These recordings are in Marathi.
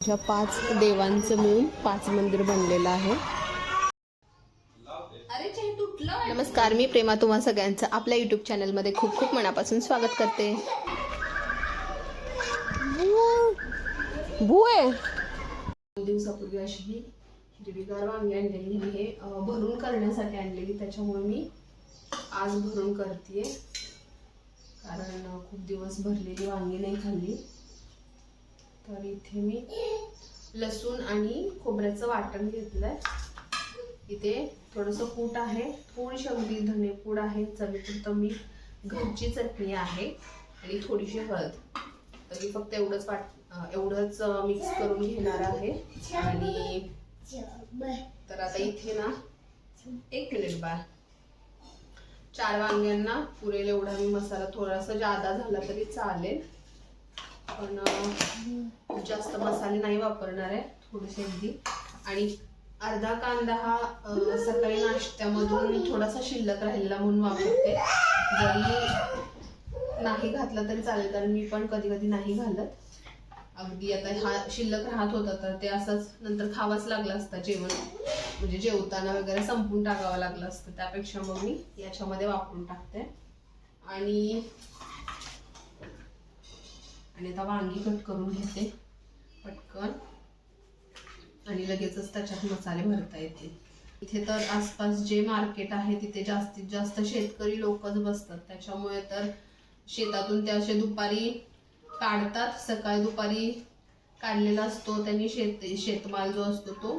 ह्या पाच देवांचं मिळून पाच मंदिर बनलेलं आहे. नमस्कार मी प्रेमा तुम्हा सगळ्यांचं आपल्या युट्यूब चॅनलमध्ये खूप खूप मनापासून स्वागत करते. भुए दोन दिवसापूर्वी अशी ही हिरवीगार वांगी आणलेली ही हे भरून करण्यासाठी आणलेली त्याच्यामुळे मी आज भरून करते कारण खूप दिवस भरलेली वांगी नाही खाल्ली. तर इथे मी लसूण आणि खोबऱ्याचं वाटण घेतलंय. इथे थोडंसं कूट आहे. थोडीशी अगदी धनेपूड आहे. चवीपुरतं मी घरची चटणी आहे आणि थोडीशी हळद. तरी फक्त एवढंच वाट एवढंच मिक्स करून घेणार आहे. आणि तर आता इथे ना एक मिनिट बा चार वांग्यांना पुरेल एवढा मी मसाला. थोडासा जादा झाला तरी चालेल. पण जास्त मसाले नाही वापरणार आहे थोडेसे अगदी. आणि अर्धा कांदा हा सकाळी नाश्त्यामधून थोडासा शिल्लक राहिलेला म्हणून वापरते. जरी नाही घातला तरी चालेल कारण मी पण कधी कधी नाही घालत. अगदी आता हा शिल्लक राहत होता तर ते असंच नंतर खावाच लागलं असतं जेवण. म्हणजे जेवताना वगैरे संपून टाकावं लागलं असतं त्यापेक्षा मग मी याच्यामध्ये वापरून टाकते. आणि आणि आता वांगी कट करून घेते. पटकन. आणि लगेचच त्याच्यात मसाले भरता येतील. इथे तर आसपास जे मार्केट आहे तिथे जास्तीत जास्त शेतकरी लोकच बसतात. त्याच्यामुळे तर शेतातून ते असे दुपारी काढतात. सकाळी दुपारी काढलेला असतो त्यांनी शेत शेतमाल जो असतो तो.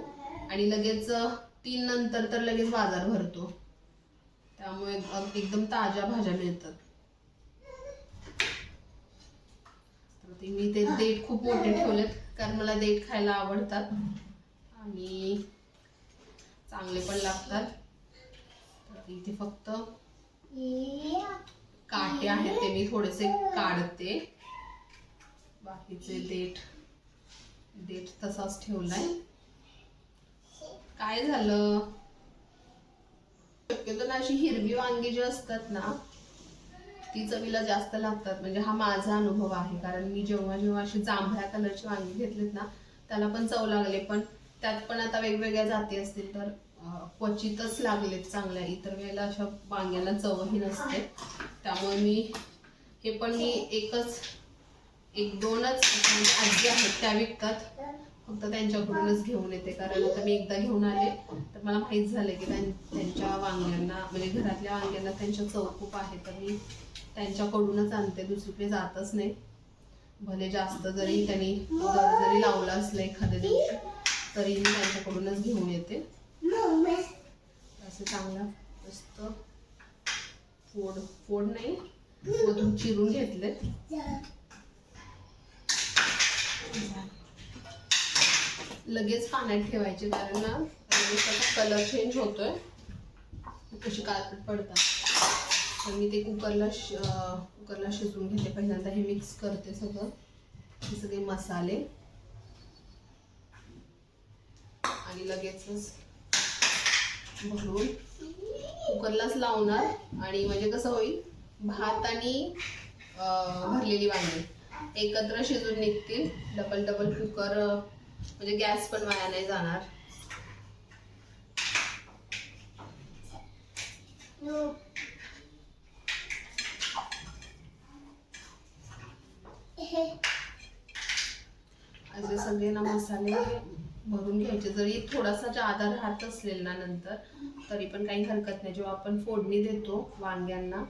आणि लगेच तीन नंतर तर लगेच बाजार भरतो. त्यामुळे एकदम ताज्या भाज्या मिळतात. तर मी ते देठ खूप मोठे ठेवलेत कारण मला देठ खायला आवडतात. आणि चांगले पण लागतात. इथे फक्त काटे आहेत ते मी थोडेसे काढते. बाकीचे देठ देठ तसाच ठेवलाय. काय झालं? शक्यतो ना अशी हिरवी वांगी जी असतात ना ती चवीला जास्त लागतात. म्हणजे हा माझा अनुभव आहे. कारण मी जेव्हा जेव्हा अशी जांभळ्या कलरची वांगी घेतलीत ना त्याला पण चव लागले. पण त्यात पण आता वेगवेगळ्या जाती असतील तर क्वचितच लागलेत चांगल्या. इतर वेळेला अशा वांग्याला चवही नसते. त्यामुळे मी हे पण मी एकच एक दोनच म्हणजे आजी आहेत त्या विकतात. फक्त त्यांच्याकडूनच घेऊन येते. कारण आता मी एकदा घेऊन आले तर मला माहीत झालं की त्यां- त्यांच्या वांग्यांना म्हणजे घरातल्या वांग्यांना त्यांच्या चव खूप आहे तर मी त्यांच्याकडूनच आणते. दुसरीकडे जातच नाही. भले जास्त जरी त्यांनी जरी लावला असलं एखाद्या दिवशी तरी मी त्यांच्याकडूनच घेऊन येते. असं चांगलं मस्त फोड फोड नाही मधून चिरून घेतले लगेच पाण्यात ठेवायचे कारण ना कलर चेंज होतोय. कशी काळपट पडतात. तर मी ते कुकरला श कुकरला शिजवून घेते. पहिल्यांदा हे मिक्स करते सगळं. हे सगळे मसाले. आणि लगेचच भरून कुकरलाच लावणार. आणि म्हणजे कसं होईल भात आणि भरलेली वांगी एकत्र शिजून निघतील. डबल डबल कुकर म्हणजे गॅस पण वाया नाही जाणार. असे सगळे ना मसाले भरून घ्यायचे. जरी थोडासा जादा राहत असेल ना नंतर तरी पण काही हरकत नाही. जेव्हा आपण फोडणी देतो वांग्यांना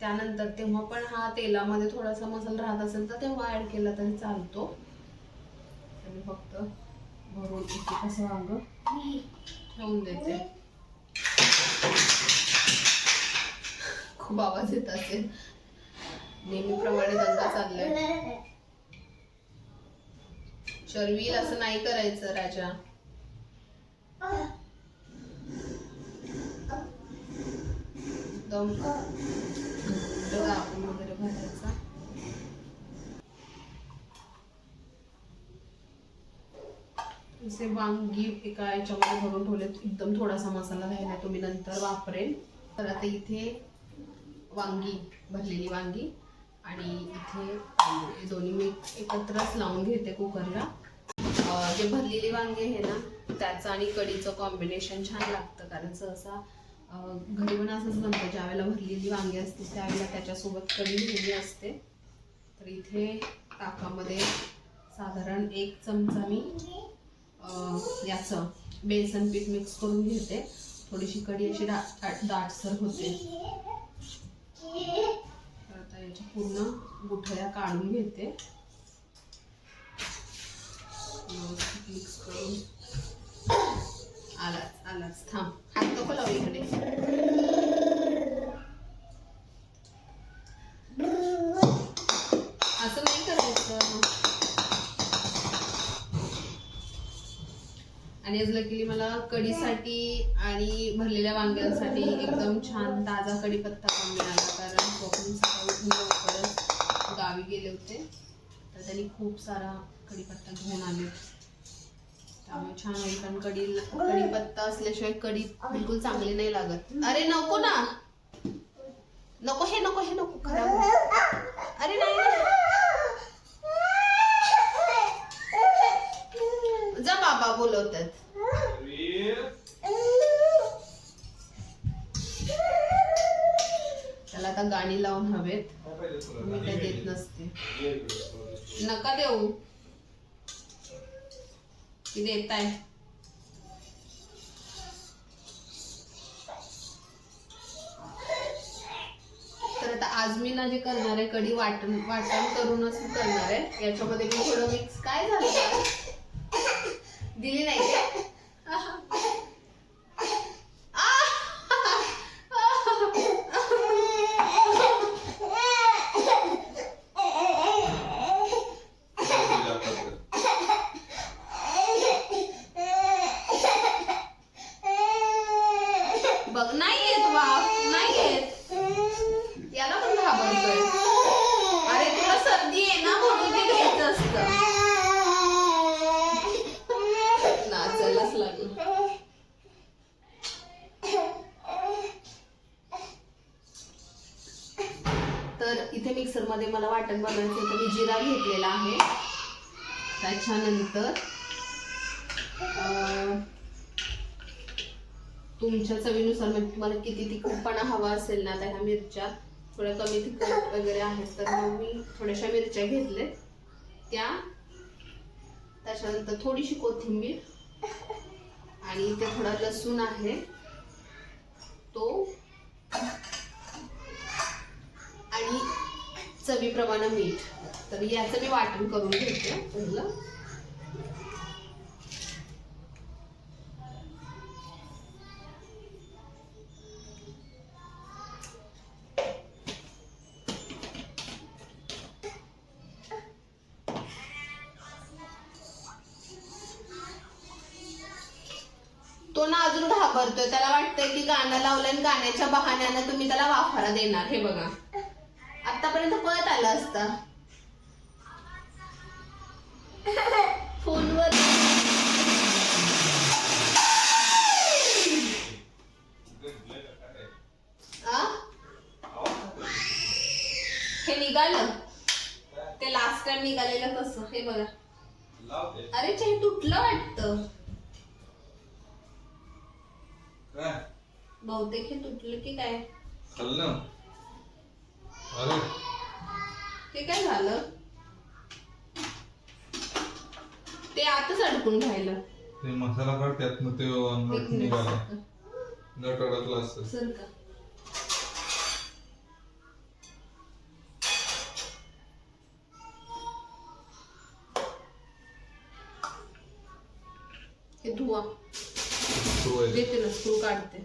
त्यानंतर तेव्हा पण हा तेलामध्ये थोडासा मसाला राहत असेल तर तेव्हा ऍड केला तरी चालतो. आणि फक्त भरून इथे कसं वांग ठेवून देते. खूप आवाज येत असेल. नेहमीप्रमाणे धंदा चाललाय. शर्विल असं नाही करायचं राजा. दम. आपण वगैरे भरायचं. असे वांगी एका याच्यामध्ये भरून ठेवले एकदम थोडासा मसाला राहिला तो मी नंतर वापरेन. तर आता इथे वांगी भरलेली वांगी आणि इथे हे दोन्ही मी एकत्रच लावून घेते कुकरला. जे भरलेली वांगे आहे ना त्याचं आणि कढीचं कॉम्बिनेशन छान लागतं. कारण सहसा घरी पण असंच बनतं. ज्या वेळेला भरलेली वांगी असते त्यावेळेला त्याच्यासोबत कढी नेहमी असते. तर इथे ताकामध्ये साधारण एक चमचा मी याचं बेसन पीठ मिक्स करून घेते. थोडीशी कढी अशी दा- दाटसर होते. तर आता याच्या पूर्ण गुठळ्या काढून घेते. मिक्स करून. आलाच आलाच. थांब. हात नको लावू इकडे असं नाही करायचं आणि आज लकीली मला कढीसाठी आणि भरलेल्या वांग्यांसाठी एकदम छान ताजा कढीपत्ता पण मिळाला. कारण कोकण सकाळी लवकरच गावी गेले होते. तर त्यांनी खूप सारा कढीपत्ता घेऊन आले. त्यामुळे छान होईल. कारण कढी कढीपत्ता असल्याशिवाय कढी बिलकुल चांगली नाही लागत. अरे नको ना! नको हे नको हे नको खराब अरे नाही. जा बाबा बोलवतात. आता गाणी लावून हवेत. मी काय देत नसते. नका देऊ. ती देत आहे तर आता आज मी ना जे करणार आहे कढी वाटण वाटण करूनच करणार आहे. याच्यामध्ये मी थोडं मिक्स काय झालं? दिली नाही का? बघ नाही येत बाप नाही येत याला पण घाबरतोय अरे तुला सर्दी आहे ना म्हणून ते घ्यायचं असतं नाचायलाच लागलं तर मध्ये मला वाटण बनवायचं तर मी जिरा घेतलेला आहे. त्याच्यानंतर तुमच्या चवीनुसार म्हणजे तुम्हाला किती तिखटपणा हवा असेल ना त्या ह्या मिरच्या थोड्या कमी तिखट वगैरे आहेत तर मग मी थोड्याशा मिरच्या घेतले त्या त्याच्यानंतर थोडीशी कोथिंबीर आणि इथे थोडा लसूण आहे तो आणि चवीप्रमाणे मीठ. तर याचं मी वाटण करून घेते. पहिलं. तो ना अजून घाबरतोय. त्याला वाटतंय की गाणं लावलंय आणि गाण्याच्या बहाण्यानं तुम्ही त्याला वाफारा देणार. हे बघा. tá? नट निघाला सर नट अडकला असतं हे धुवा. देते ना स्क्रू काढते.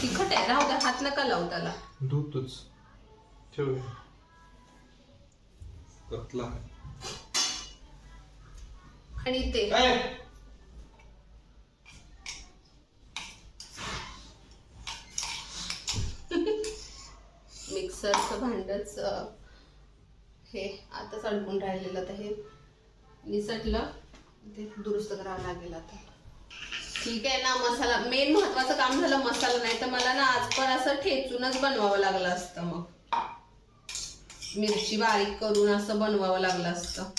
तिखट आहे राहू द्या हात नका लावू त्याला. धुतोच. ठेव कतला आहे आणि ते. मिक्सरचं भांडच हे आताच अडकून राहिलेलं तर हे निसटलं. ते दुरुस्त करावं लागेल आता. ठीक आहे ना मसाला मेन महत्वाचं काम झालं मसाला नाही तर मला ना आज पण असं ठेचूनच बनवावं लागलं असतं मग. मिरची बारीक करून असं बनवावं लागलं असतं.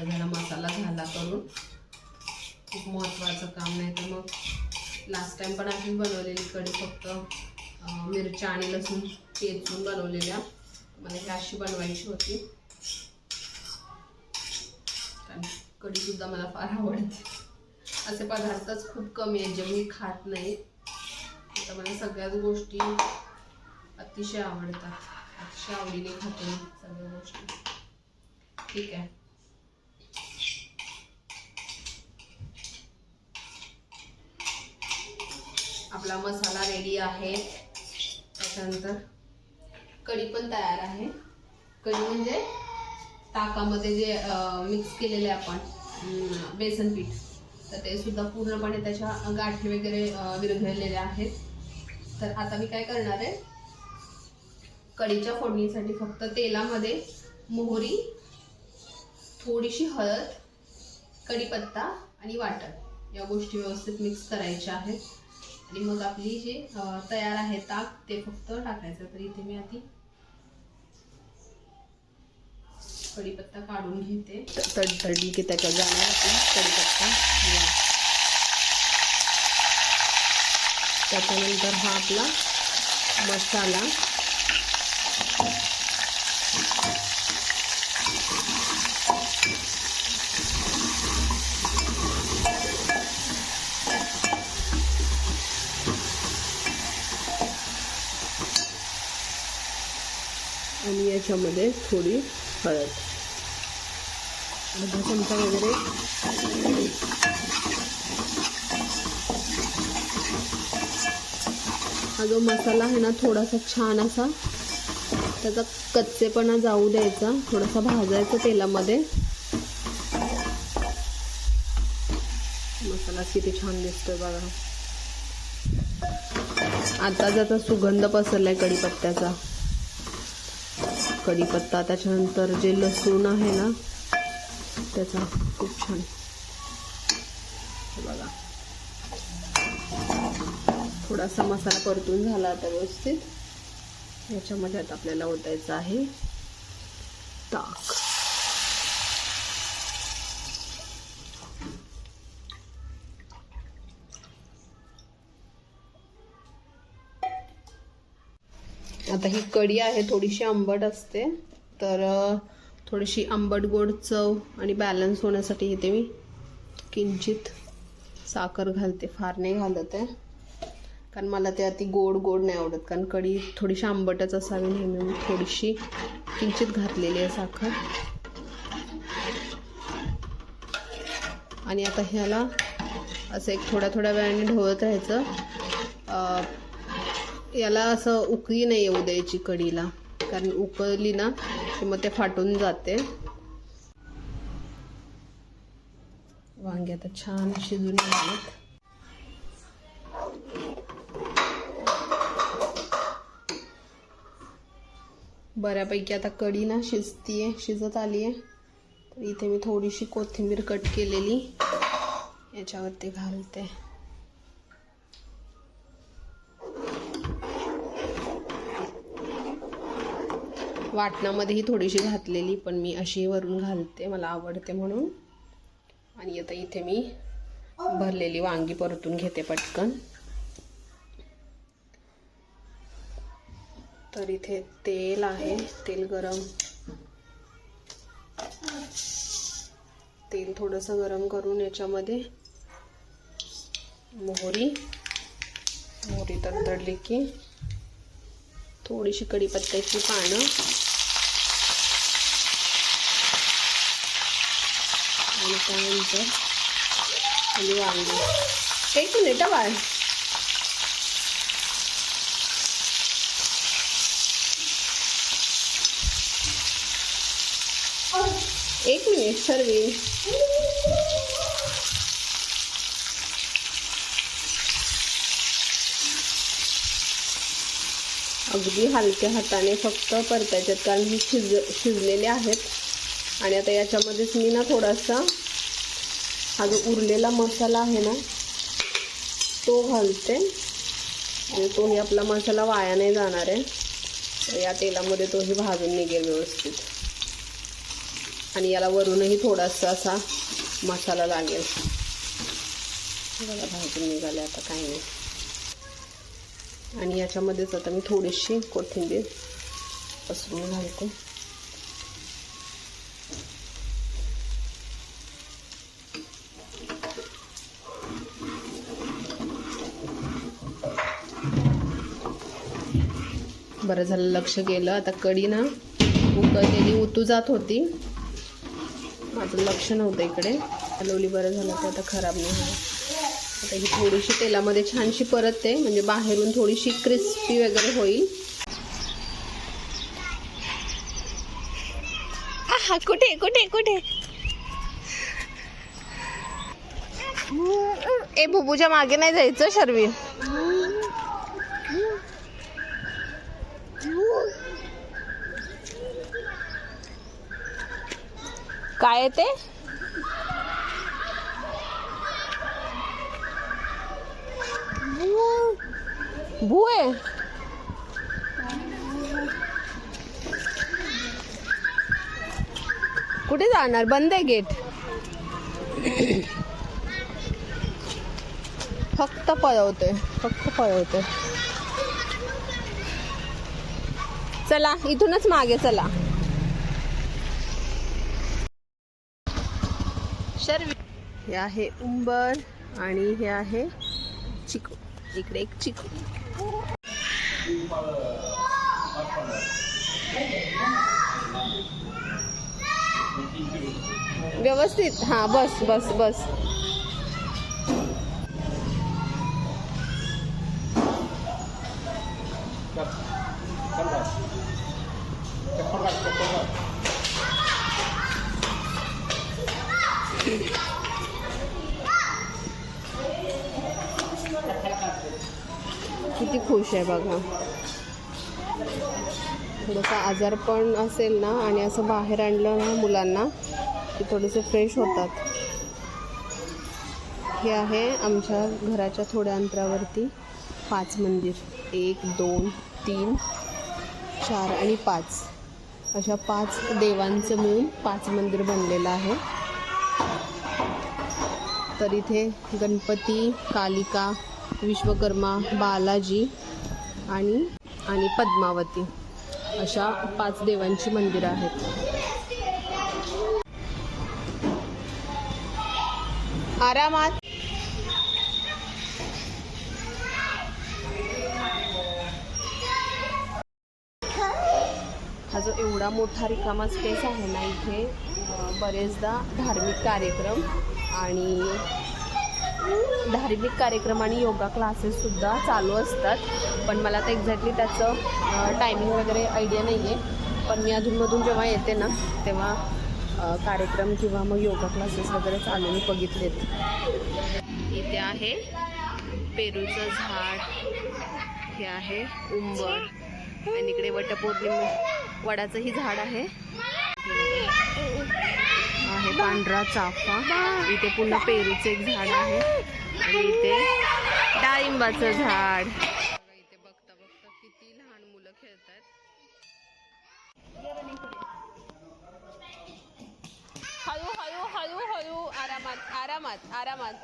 बरं मसाला झाला करून. खूप महत्त्वाचं काम नाही तर मग लास्ट टाइम पण आम्ही बनवलेली कढी फक्त मिरच्या आणि लसूण पेचून बनवलेल्या. मला ही अशी बनवायची होती. कारण कढीसुद्धा मला फार आवडते. असे पदार्थच खूप कमी आहेत जे मी खात नाही. आता मला सगळ्याच गोष्टी अतिशय आवडतात. अतिशय आवडीने खाते सगळ्या गोष्टी. ठीक आहे. आपला मसाला रेडी आहे. त्याच्यानंतर कढी पण तयार आहे. कढी म्हणजे ताकामध्ये जे मिक्स केलेले आपण बेसन पीठ तर ते सुद्धा पूर्णपणे त्याच्या गाठी वगैरे विरघळलेल्या विरघळलेले आहेत. तर आता मी काय करणार आहे? कढीच्या फोडणीसाठी फक्त तेलामध्ये मोहरी थोडीशी हळद कढीपत्ता आणि वाटण या गोष्टी व्यवस्थित मिक्स करायच्या आहेत. आणि मग आपली जी तयार आहे ताक ते फक्त टाकायचं. तर इथे मी आधी कढीपत्ता काढून घेते. तडतडली की त्याच्यात जाणार आपण कढीपत्ता त्याच्यानंतर हा आपला मसाला आणि याच्यामध्ये थोडी हळद. अर्धा चमचा वगैरे. हा जो मसाला आहे ना थोडासा छान असा त्याचा कच्चेपणा जाऊ द्यायचा. थोडासा भाजायचा तेलामध्ये. मसाला किती छान दिसतोय बघा. आता ज्याचा सुगंध पसरलाय कढीपत्त्याचा. कढीपत्ता त्याच्यानंतर जे लसूण आहे ना त्याचा खूप छान. बघा. थोडासा मसाला परतून झाला आता व्यवस्थित. याच्यामध्ये आता आपल्याला ओतायचं आहे. ताक. आता ही कढी आहे थोडीशी आंबट असते. तर थोडीशी आंबट गोड चव आणि बॅलन्स होण्यासाठी इथे मी किंचित साखर घालते. फार नाही घालत आहे. कारण मला ते अति गोड गोड नाही आवडत. कारण कढी थोडीशी आंबटच असावी नेहमी मी थोडीशी किंचित घातलेली आहे साखर. आणि आता ह्याला असं एक थोड्या थोड्या वेळाने ढवळत राहायचं. याला असं उकळी नाही येऊ द्यायची कढीला कारण उकळली ना की मग ते फाटून जाते. वांगे आता छान शिजून आहेत बऱ्यापैकी आता कढी ना शिजतीये शिजत आली आहे तर इथे मी थोडीशी कोथिंबीर कट केलेली. याच्यावरती घालते. वाटणामध्येही थोडीशी घातलेली पण मी अशी वरून घालते मला आवडते म्हणून. आणि आता इथे मी भरलेली वांगी परतून घेते पटकन. तर इथे तेल आहे तेल गरम. तेल थोडंसं गरम करून याच्यामध्ये मोहरी मोहरी तडतडली की थोडीशी कढीपत्त्याची पानं. आणि त्यानंतर खाली वांगी. एक मिनिट हा बाळ. एक मिनिट सर्वी. अगदी हलक्या हाताने फक्त परतायच्यात कारण ही शिज शिजलेले आहेत. आणि आता याच्यामध्येच मी ना थोडासा हा जो उरलेला मसाला आहे ना तो घालते. आणि तोही आपला मसाला वाया नाही जाणार आहे. तर या तेलामध्ये तोही भाजून निघेल व्यवस्थित. आणि याला वरूनही थोडासा असा मसाला लागेल. बघा भाजून निघाले आता काही नाही. आणि याच्यामध्येच आता मी थोडीशी कोथिंबीर पसरून घालते. बरं झालं लक्ष गेलं. आता कढी ना उकळलेली उतू जात होती. माझं लक्ष नव्हतं इकडे. हलवली बरं झालं तर आता खराब नाही होणार. आता ही थोडीशी तेलामध्ये छानशी परतते म्हणजे बाहेरून थोडीशी क्रिस्पी वगैरे होईल. आहा, कुठे कुठे कुठे? ए बुबूच्या मागे नाही जायचं शर्वी? काय ते? भू आहे. कुठे जाणार? बंद आहे गेट फक्त पळवते फक्त पळवते चला इथूनच मागे चला शर्वी हे आहे उंबर आणि हे आहे चिकू. इकडे एक चिकू. व्यवस्थित. हां बस बस बस. आहे बघा. थोडंसं आजार पण असेल ना आणि असं बाहेर आणलं ना मुलांना की थोडेसे फ्रेश होतात. हे आहे आमच्या घराच्या थोड्या अंतरावरती पाच मंदिर. एक दोन तीन चार आणि पाच. अशा पाच देवांचं मिळून पाच मंदिर बनलेलं आहे. तर इथे गणपती कालिका विश्वकर्मा बालाजी आणि आणि पद्मावती. अशा पाच देवांची मंदिरं आहेत. आरामात. हा जो एवढा मोठा रिकामा स्पेस आहे ना इथे बरेचदा धार्मिक कार्यक्रम आणि धार्मिक कार्यक्रम आणि योगा क्लासेससुद्धा चालू असतात. पण मला आता एक्झॅक्टली त्याचं टायमिंग वगैरे आयडिया नाही आहे पण मी अधूनमधून जेव्हा येते ना तेव्हा कार्यक्रम किंवा मग योगा क्लासेस वगैरे चालू मी बघितलेत. इथे आहे पेरूचं झाड. हे आहे उंबर. आणि इकडे वटपौर्णिमा वडाचंही झाड आहे. पांढरा चाफा. इथे पुन्हा पेरूचं एक झाड आहे. आणि इथे डाळिंबाचं झाड. इथे बघता बघता किती लहान मुलं खेळतात हळू हळू हळू हळू. आरामात आरामात आरामात.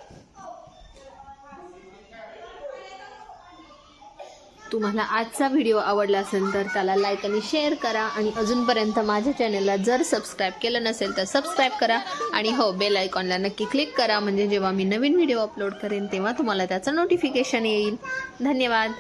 तुम्हाला आजचा व्हिडिओ आवडला असेल तर त्याला लाईक आणि शेअर करा. आणि अजूनपर्यंत माझ्या चॅनलला जर सबस्क्राईब केलं नसेल तर सबस्क्राईब करा. आणि हो बेल आयकॉनला नक्की क्लिक करा. म्हणजे जेव्हा मी नवीन व्हिडिओ अपलोड करेन तेव्हा तुम्हाला त्याचं नोटिफिकेशन येईल. धन्यवाद.